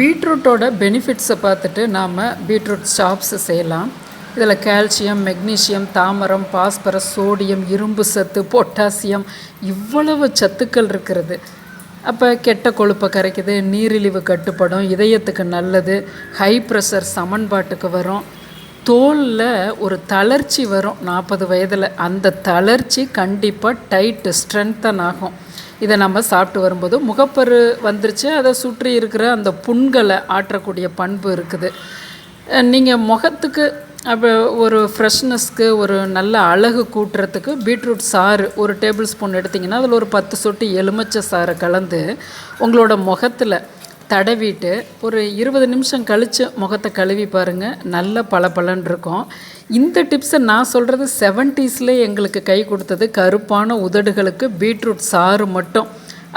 பீட்ரூட்டோட பெனிஃபிட்ஸை பார்த்துட்டு நாம் beetroot chops செய்யலாம். இதில் கால்சியம் மெக்னீசியம் தாமரம் பாஸ்பரஸ் சோடியம் இரும்பு சத்து பொட்டாசியம் இவ்வளவு சத்துக்கள் இருக்கிறது. அப்போ கெட்ட கொழுப்பை கரைக்குது நீரிழிவு கட்டுப்படும் இதயத்துக்கு நல்லது ஹை ப்ரெஷர் சமன்பாட்டுக்கு வரும். தோலில் ஒரு தளர்ச்சி வரும் நாற்பது வயதில். அந்த தளர்ச்சி கண்டிப்பாக டைட்டு ஸ்ட்ரென்த்தன் ஆகும். இதை நம்ம சாப்பிட்டு வரும்போது முகப்பரு வந்துருச்சு அதை சுற்றி இருக்கிற அந்த புண்களை ஆற்றக்கூடிய பண்பு இருக்குது. நீங்கள் முகத்துக்கு அப்போ ஒரு ஃப்ரெஷ்னஸ்க்கு ஒரு நல்ல அழகு கூட்டுறதுக்கு பீட்ரூட் சாறு ஒரு டேபிள் ஸ்பூன் எடுத்திங்கன்னா அதில் ஒரு பத்து சொட்டு எலுமிச்சை சாறை கலந்து உங்களோட முகத்தில் தடவிட்டு ஒரு இருபது நிமிஷம் கழித்து முகத்தை கழுவி பாருங்கள் நல்ல பளபளன்னு இருக்கும். இந்த டிப்ஸை நான் சொல்கிறது செவன்ட்டீஸில் எங்களுக்கு கை கொடுத்தது. கருப்பான உதடுகளுக்கு பீட்ரூட் சாறு மட்டும்.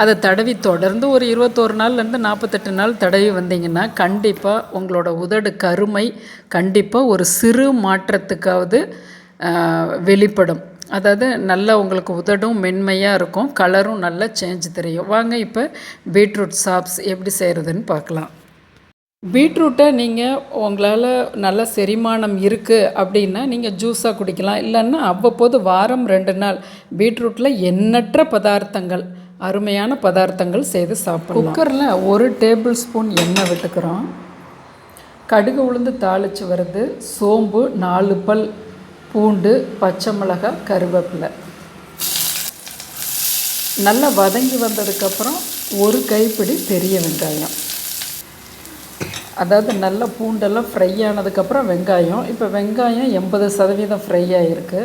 அதை தடவி தொடர்ந்து ஒரு இருபத்தோரு நாள்லேருந்து நாற்பத்தெட்டு நாள் தடவி வந்தீங்கன்னா கண்டிப்பாக உங்களோட உதடு கருமை கண்டிப்பாக ஒரு சிறு மாற்றத்துக்காவது வெளிப்படும். அதாவது நல்லா உங்களுக்கு உதடும் மென்மையாக இருக்கும் கலரும் நல்லா சேஞ்ச் தெரியும். வாங்க இப்போ பீட்ரூட் சாப்ஸ் எப்படி செய்கிறதுன்னு பார்க்கலாம். பீட்ரூட்டை நீங்கள் உங்களால் நல்ல செரிமானம் இருக்குது அப்படின்னா நீங்கள் ஜூஸாக குடிக்கலாம். இல்லைன்னா அவ்வப்போது வாரம் ரெண்டு நாள் பீட்ரூட்டில் எண்ணற்ற பதார்த்தங்கள் அருமையான பதார்த்தங்கள் செய்து சாப்பிடலாம். குக்கரில் ஒரு டேபிள் ஸ்பூன் எண்ணெய் விட்டுக்கிறோம். கடுகு உளுந்து தாளித்து வருது சோம்பு நாலு பல் பூண்டு பச்சை மிளகாய் கருவேப்பிலை. நல்லா வதங்கி வந்ததுக்கப்புறம் ஒரு கைப்பிடி பெரிய வெங்காயம். அதாவது நல்ல பூண்டெல்லாம் ஃப்ரை ஆனதுக்கப்புறம் வெங்காயம். இப்போ வெங்காயம் எண்பது சதவீதம் ஃப்ரை ஆகிருக்கு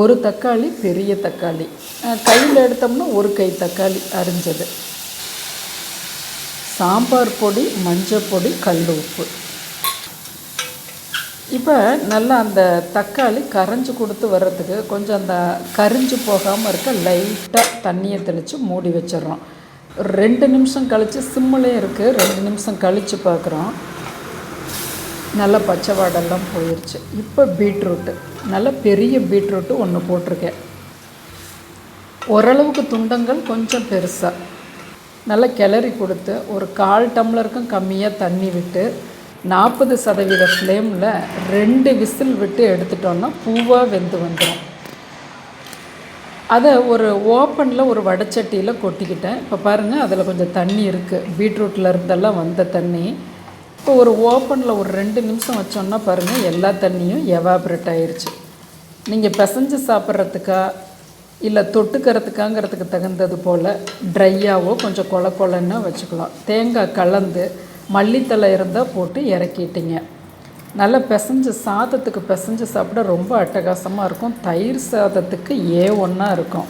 ஒரு தக்காளி பெரிய தக்காளி. கையில் எடுத்தோம்னா ஒரு கை தக்காளி அரிஞ்சது. சாம்பார் பொடி மஞ்சள் பொடி கல் உப்பு. இப்போ நல்லா அந்த தக்காளி கரைஞ்சி கொடுத்து வர்றதுக்கு கொஞ்சம் அந்த கரிஞ்சு போகாமல் இருக்க லைட்டாக தண்ணியை தெளித்து மூடி வச்சிடுறோம். ரெண்டு நிமிஷம் கழித்து சிம்மிலே இருக்குது ரெண்டு நிமிஷம் கழித்து பார்க்குறோம் நல்லா பச்சை வாடெல்லாம் போயிடுச்சு இப்போ பீட்ரூட்டு நல்ல பெரிய பீட்ரூட்டு ஒன்று போட்டிருக்கேன். ஓரளவுக்கு துண்டங்கள் கொஞ்சம் பெருசாக நல்லா கிளறி கொடுத்து ஒரு கால் டம்ளருக்கும் கம்மியாக தண்ணி விட்டு நாற்பது சதவீத ஃப்ளேமில் ரெண்டு விசில் விட்டு எடுத்துட்டோன்னா பூவாக வெந்து வந்துடும் அதை ஒரு ஓப்பனில் ஒரு வடச்சட்டியில் கொட்டிக்கிட்டேன். இப்போ பாருங்கள் அதில் கொஞ்சம் தண்ணி இருக்குது பீட்ரூட்டில் இருந்தெல்லாம் வந்த தண்ணி. இப்போ ஒரு ஓப்பனில் ஒரு ரெண்டு நிமிஷம் வச்சோன்னா பாருங்கள் எல்லா தண்ணியும் எவாப்ரேட் ஆயிடுச்சு நீங்கள் பிசைஞ்சு சாப்பிட்றதுக்கா இல்லை தொட்டுக்கிறதுக்காங்கிறதுக்கு தகுந்தது போல் ட்ரையாகவோ கொஞ்சம் கொல கொலன்னு வச்சுக்கலாம். தேங்காய் கலந்து மல்லித்தலை இருந்தால் போட்டு இறக்கிட்டிங்க. நல்லா பிசைஞ்சு சாதத்துக்கு பிசைஞ்சு சாப்பிட ரொம்ப அட்டகாசமாக இருக்கும். தயிர் சாதத்துக்கு ஏ ஒன்றா இருக்கும்.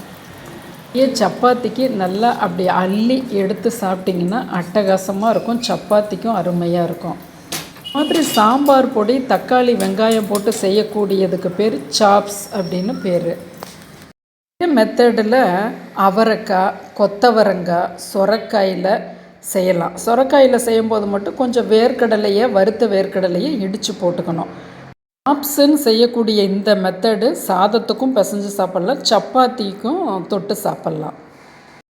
ஏ சப்பாத்திக்கு நல்லா அப்படி அள்ளி எடுத்து சாப்பிட்டிங்கன்னா அட்டகாசமாக இருக்கும். சப்பாத்திக்கும் அருமையாக இருக்கும். மாதிரி சாம்பார் பொடி தக்காளி வெங்காயம் போட்டு செய்யக்கூடியதுக்கு பேர் சாப்ஸ் அப்படின்னு பேர். மெத்தடில் அவரைக்காய் கொத்தவரங்காய் சொரக்காயில் செய்யலாம். சுரக்காயில் செய்யும்போது மட்டும் கொஞ்சம் வேர்க்கடலையை வறுத்த வேர்க்கடலையை இடித்து போட்டுக்கணும். ஆப்ஸுன்னு செய்யக்கூடிய இந்த மெத்தடு சாதத்துக்கும் பிசைஞ்சு சாப்பிட்லாம் சப்பாத்திக்கும் தொட்டு சாப்பிட்லாம்.